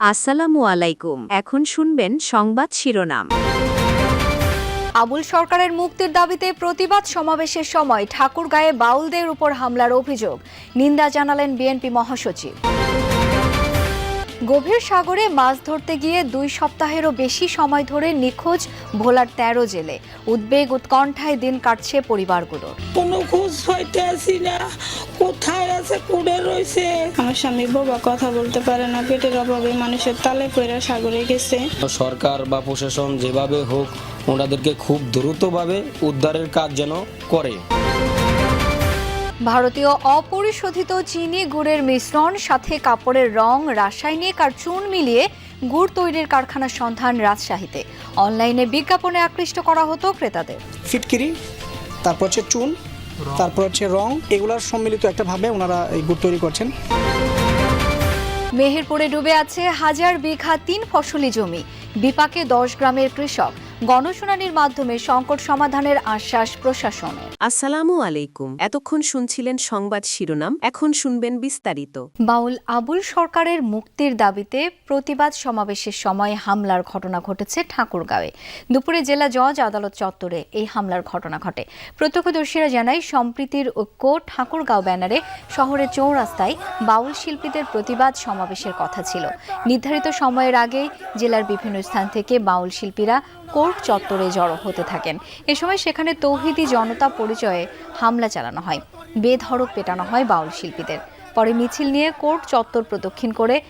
আসসালামু আলাইকুম। এখন শুনবেন সংবাদ শিরোনাম। আবুল সরকারের মুক্তির দাবিতে প্রতিবাদ সমাবেশের সময় ঠাকুরগাঁয়ে বাউলদের উপর হামলার অভিযোগ। নিন্দা জানালেন বিএনপি মহাসচিব। গভীর সাগরে মাছ ধরতে গিয়ে দুই সপ্তাহেরও বেশি সময় ধরে নিখোঁজ ভোলার তেরো জেলে। উদ্বেগ উৎকণ্ঠায় দিন কাটছে পরিবারগুলোর। কোনো খোঁজ পাইতে আসি না। কোথায় আছে? কুড়ে রয়েছে আমার স্বামী বাবা কথা বলতে পারে না পেটের অভাবে মানুষের তালে পয়রা সাগরে গেছে। সরকার বা প্রশাসন যেভাবে হোক ওনাদেরকে খুব দ্রুতভাবে উদ্ধারের কাজ যেন করে। ভারতীয় অপরিশোধিত চিনি গুড়ের মিশ্রণ সাথে কাপড়ের রং রাসায়নিক আর চুন মিলিয়ে গুড় তৈরির কারখানার সন্ধান রাজশাহীতে। অনলাইনে বিজ্ঞাপনে আকৃষ্ট করা হতো ক্রেতাদের। ফিটকিরি তারপর হচ্ছে চুন। তারপর হচ্ছে রং এগুলার সম্মিলিত একটা ভাবে ওনারা এই গুড় তৈরি করছেন। মেহেরপুরে ডুবে আছে হাজার বিঘা তিন ফসলি জমি। বিপাকে দশ গ্রামের কৃষক। গণশুনানির মাধ্যমে সংকট সমাধানের আশ্বাস প্রশাসনের। আসসালামু আলাইকুম। এতক্ষণ শুনছিলেন সংবাদ শিরোনাম এখন শুনবেন বিস্তারিত। বাউল আবুল সরকারের মুক্তির দাবিতে প্রতিবাদ সমাবেশের সময় হামলার ঘটনা ঘটেছে ঠাকুরগাঁওয়ে। দুপুরে জেলা জজ আদালত চত্বরে এই হামলার ঘটনা ঘটে। প্রত্যক্ষদর্শীরা জানায় সম্প্রীতির ঐক্য ঠাকুরগাঁও ব্যানারে শহরের চৌরাস্তায় বাউল শিল্পীদের প্রতিবাদ সমাবেশের কথা ছিল। নির্ধারিত সময়ের আগেই জেলার বিভিন্ন স্থান থেকে বাউল শিল্পীরা কোর্ট চত্বরে জড়ো হতে থাকেন। এ সময় সেখানে তৌহিদি জনতা পরিচয়ে হামলা চালানো হয়। বেধড়ক পেটানো হয় বাউল শিল্পীদের। পরে মিছিল নিয়ে কোর্ট চত্বর প্রদক্ষিণ করে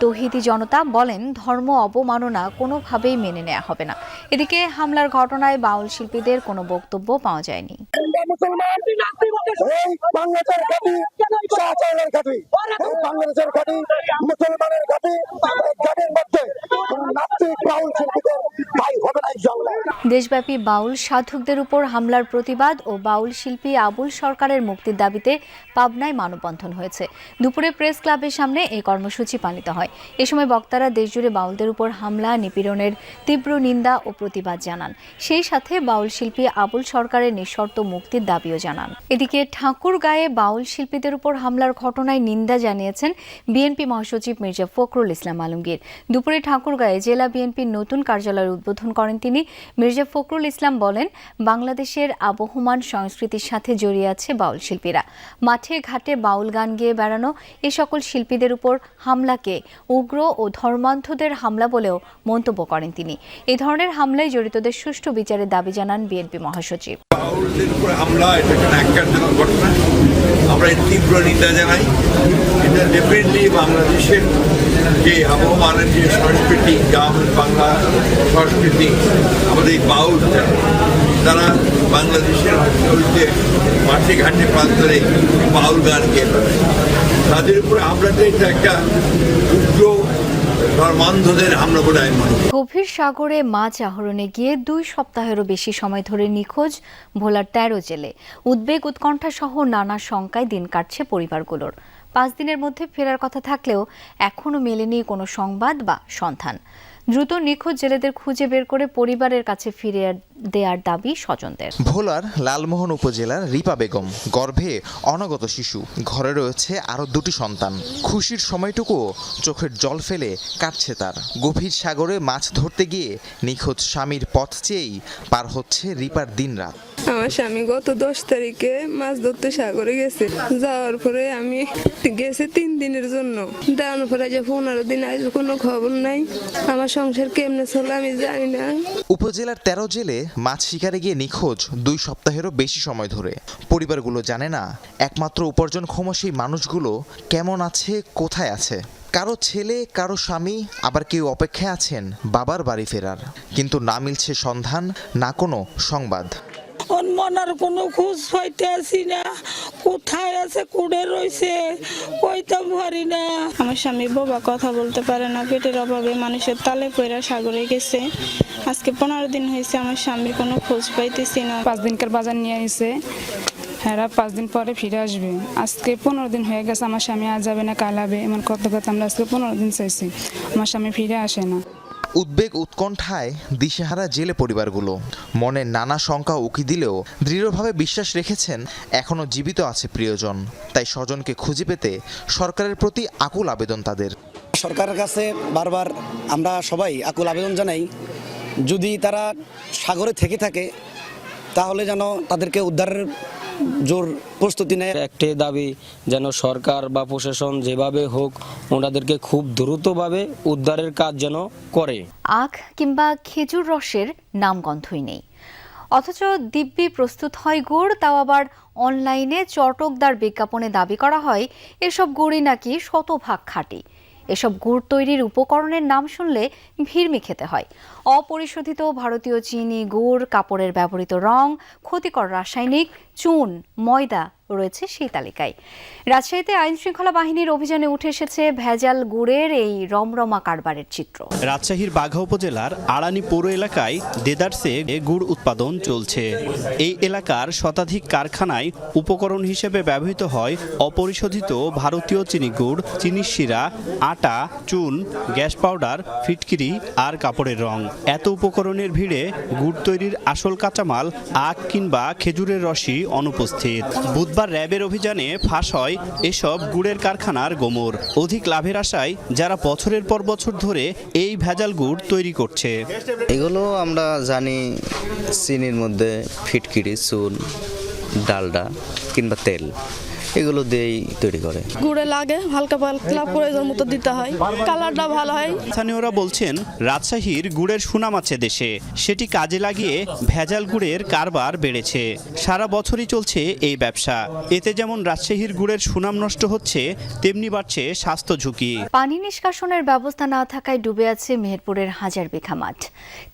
তৌহিদি জনতা বলেন, ধর্ম অবমাননা কোনোভাবেই মেনে নেওয়া হবে না। এদিকে হামলার ঘটনায় বাউল শিল্পীদের কোনো বক্তব্য পাওয়া যায়নি। এই বাংলাদেশের ঘাটি দেশব্যাপী বাউল সাধকদের উপর হামলার প্রতিবাদ ও বাউল শিল্পী আবুল সরকারের মুক্তির দাবিতে পাবনায় মানববন্ধন হয়েছে। দুপুরে প্রেস ক্লাবের সামনে এই কর্মসূচি পালিত হয়। এ সময় বক্তারা দেশজুড়ে বাউলদের উপর হামলা, নিপীড়নের তীব্র নিন্দা ও প্রতিবাদ জানান। সেই সাথে বাউল শিল্পী আবুল সরকারের নিঃশর্ত মুক্তির দাবিও জানান। এদিকে ঠাকুরগাঁয়ে বাউল শিল্পীদের উপর হামলার ঘটনায় নিন্দা জানিয়েছেন বিএনপি মহাসচিব মির্জা ফখরুল ইসলাম আলমগীর। দুপুরে ঠাকুরগাঁয়ে জেলা বিএনপির নতুন কার্যালয়ের উদ্বোধন করেন তিনি মির্জা ফখরুল ইসলাম বলেন বাংলাদেশের আবহমান সংস্কৃতির সাথে জড়িয়ে আছে বাউল শিল্পীরা। মাঠে, ঘাটে বাউল গান গেয়ে বেড়ানো এ সকল শিল্পীদের উপর হামলাকে উগ্র ও ধর্মান্ধদের হামলা বলেও মন্তব্য করেন তিনি। এই ধরনের হামলায় জড়িতদের সুষ্ঠু বিচারের দাবি জানান বিএনপি মহাসচিব। আমরা তীব্র নিন্দা জানাই। এটা ডেফিনেটলি বাংলাদেশের যে আবহমানের যে সংস্কৃতি গ্রাম সংস্কৃতি, আমাদের এই বাউলটা, তারা বাংলাদেশের চলতে মাঠে ঘাটে প্রান্তরে বাউল গান গেয়ে বেড়ায়। তাদের উপরে হামলাটা এটা একটা উগ্র গভীর সাগরে মাছ আহরণে গিয়ে দুই সপ্তাহেরও বেশি সময় ধরে নিখোঁজ ভোলার তেরো জেলে। উদ্বেগ উৎকণ্ঠা সহ নানা শঙ্কায় দিন কাটছে পরিবারগুলোর। পাঁচ দিনের মধ্যে ফেরার কথা থাকলেও এখনও মেলেনি কোনো সংবাদ বা সন্ধান। দ্রুত নিখোঁজ জেলেদের খুঁজে বের করে পরিবারের কাছে ফিরিয়ে দেওয়ার দাবি স্বজনদের। ভোলার লালমোহন উপজেলার রিপা বেগম গর্ভে অনাগত শিশু। ঘরে রয়েছে আরও দুটি সন্তান। খুশির সময়টুকুও চোখের জল ফেলে কাটছে তার। গভীর সাগরে মাছ ধরতে গিয়ে নিখোঁজ স্বামীর পথ চেয়েই পার হচ্ছে রিপার দিনরাত। আমার স্বামী গত দশ তারিখে মাছ ধরতে সাগরে গেছে। যাওয়ার পরে আমি গেছে তিন দিনের জন্য। দেওয়ার পরে যে পনেরো দিন আজ কোনো খবর নাই। আমার সংসার কেমনে চলে আমি জানি না। উপজেলার তেরো জেলে মাছ শিকারে গিয়ে নিখোঁজ দুই সপ্তাহেরও বেশি সময় ধরে। পরিবারগুলো জানে না একমাত্র উপার্জনক্ষম সেই মানুষগুলো কেমন আছে, কোথায় আছে। কারও ছেলে, কারও স্বামী, আবার কেউ অপেক্ষায় আছেন বাবার বাড়ি ফেরার। কিন্তু না মিলছে সন্ধান, না কোনো সংবাদ। মনার কোনো খোঁজ পাইতে আসি না। কোথায় আছে? কুড়ে রয়েছে? কইতাম পারি না আমার স্বামী বাবা কথা বলতে পারে না, পেটের অভাবে মানুষের তালে পয়রা সাগরে গেছে। আজকে পনেরো দিন হয়েছে, আমার স্বামীর কোনো খোঁজ পাইতেছি না। পাঁচ দিনকার বাজার নিয়ে এসে হ্যাঁ পাঁচ দিন পরে ফিরে আসবে। আজকে পনেরো দিন হয়ে গেছে, আমার স্বামী আজ যাবে না, কাল হবে এমন কত কথা আমরা আজকে পনেরো দিন চাইছি। আমার স্বামী ফিরে আসে না। উদ্বেগ উৎকণ্ঠায় দিশেহারা জেলে পরিবারগুলো। মনে নানা শঙ্কা উকি দিলেও দৃঢ়ভাবে বিশ্বাস রেখেছেন এখনও জীবিত আছে প্রিয়জন। তাই স্বজনকে খুঁজে পেতে সরকারের প্রতি আকুল আবেদন তাদের। সরকারের কাছে বারবার আমরা সবাই আকুল আবেদন জানাই, যদি তারা সাগরে থেকে থাকে, তাহলে যেন তাদেরকে উদ্ধারের জোর প্রস্তুতি নেয়। একটাই দাবি যেন সরকার বা প্রশাসন যেভাবে হোক ওনাদেরকে খুব দ্রুতভাবে উদ্ধারের কাজ যেন করে। আখ কিংবা খেজুর রসের নামগন্ধই নেই। অথচ দিব্যি প্রস্তুত হয় গুড় তাও আবার অনলাইনে চটকদার বিজ্ঞাপনে দাবি করা হয় এসব গুড়ই নাকি শতভাগ খাঁটি। এসব গুড় তৈরির উপকরণের নাম শুনলে ভিড়মি খেতে হয়। অপরিশোধিত ভারতীয় চিনি, গুড়, কাপড়ের ব্যবহৃত রং, ক্ষতিকর রাসায়নিক, চুন, ময়দা রয়েছে সেই তালিকায়। রাজশাহীতে আইন শৃঙ্খলা বাহিনীর অভিযানে উঠে এসেছে ভেজাল গুড়ের এই রমরমা কারবারের চিত্র। রাজশাহীর বাঘা উপজেলার আড়ানি পৌর এলাকায় দেদারসে গুড় উৎপাদন চলছে। এই এলাকার শতাধিক কারখানায় উপকরণ হিসেবে ব্যবহৃত হয় অপরিশোধিত ভারতীয় চিনি গুড়, চিনির শিরা, আটা, চুন, গ্যাস পাউডার, ফিটকিরি আর কাপড়ের রং। এত উপকরণের ভিড়ে গুড় তৈরির আসল কাঁচামাল আখ কিংবা খেজুরের রসই অনুপস্থিত। বুধবার র্যাবের অভিযানে ফাঁস হয় এসব গুড়ের কারখানার গোমর। অধিক লাভের আশায় যারা বছরের পর বছর ধরে এই ভেজাল গুড় তৈরি করছে। এগুলো আমরা জানি চিনির মধ্যে ফিটকিরি, চুন, ডালডা কিংবা তেল। এগুলো দিয়েই তৈরি করে। গুড়ে লাগে হালকা পাতলা প্রয়োজন মতো দিতে হয়। কালারটা ভালো হয়। স্থানীয়রা বলছেন রাজশাহীর গুড়ের সুনাম আছে দেশে। সেটি কাজে লাগিয়ে ভেজাল গুড়ের কারবার বেড়েছে। সারা বছরই চলছে এই ব্যবসা। এতে যেমন রাজশাহীর গুড়ের সুনাম নষ্ট হচ্ছে তেমনি বাড়ছে স্বাস্থ্য ঝুঁকি। পানি নিষ্কাশনের ব্যবস্থা না থাকায় ডুবে আছে মেহেরপুরের হাজার বিঘা মাঠ।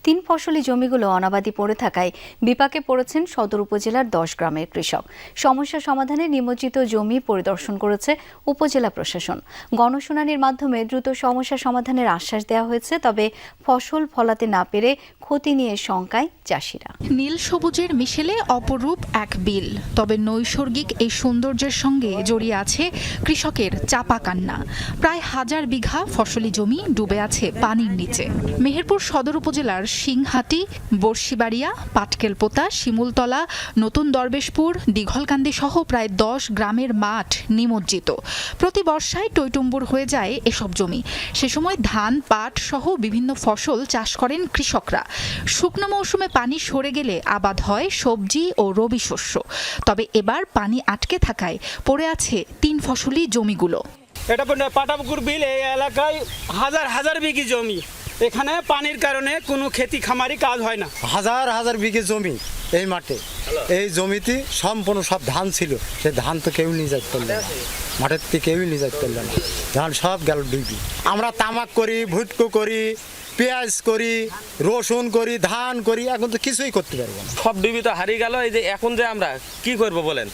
তিন ফসলি জমিগুলো অনাবাদি পড়ে থাকায় বিপাকে পড়েছেন সদর উপজেলার দশ গ্রামের কৃষক। সমস্যা সমাধানে নিমজ্জিত জমি পরিদর্শন করেছে উপজেলা প্রশাসন। গণশুনানির মাধ্যমে দ্রুত সমস্যা সমাধানের আশ্বাস দেওয়া হয়েছে, তবে ফসল ফলাতে না পেরে ক্ষতি নিয়ে শঙ্কায় চাষিরা। নীল সবুজের মিশেলে অপরূপ এক বিল, তবে নৈসর্গিক এই সৌন্দর্যের সঙ্গে জড়িয়ে আছে কৃষকের চাপা কান্না। প্রায় হাজার বিঘা ফসলি জমি ডুবে আছে পানির নিচে। মেহেরপুর সদর উপজেলার সিংহাটি, বর্ষিবাড়িয়া, পাটকেলপোতা, শিমুলতলা, নতুন দরবেশপুর, দীঘলকান্দি সহ প্রায় দশ গ্রামের মাঠ নিমজ্জিত। প্রতি বর্ষায় টইটুম্বুর হয়ে যায় এসব জমি। সে সময় ধান পাট সহ বিভিন্ন ফসল চাষ করেন কৃষকরা। শুকনো মৌসুমে পানি সরে গেলে আবাদ হয় সবজি ও রবি শস্য। তবে এবার পানি আটকে থাকায় পড়ে আছে তিন ফসলি জমিগুলো। এটা পাটাপুকুর বিল এই এলাকায় হাজার হাজার বিঘি জমি। এখানে পানির কারণে কোনো খেতি খামারি কাজ হয় না। হাজার হাজার বিঘে জমি। এই মাঠে। এই জমিতে সম্পূর্ণ সব ধান ছিল। সে ধান তো কেউ নিয়ে যাইতে পারল না। মাঠের থেকে কেউই নিয়ে যাইতে পারল না। ধান সব গেল ডুবি। আমরা তামাক করি ভুটকো করি পেঁয়াজ করি রসুন করি ধান করি এখন তো কিছুই করতে পারব না। সব ডুবি তো হারিয়ে গেল। এই যে এখন যে আমরা কি করব বলেন?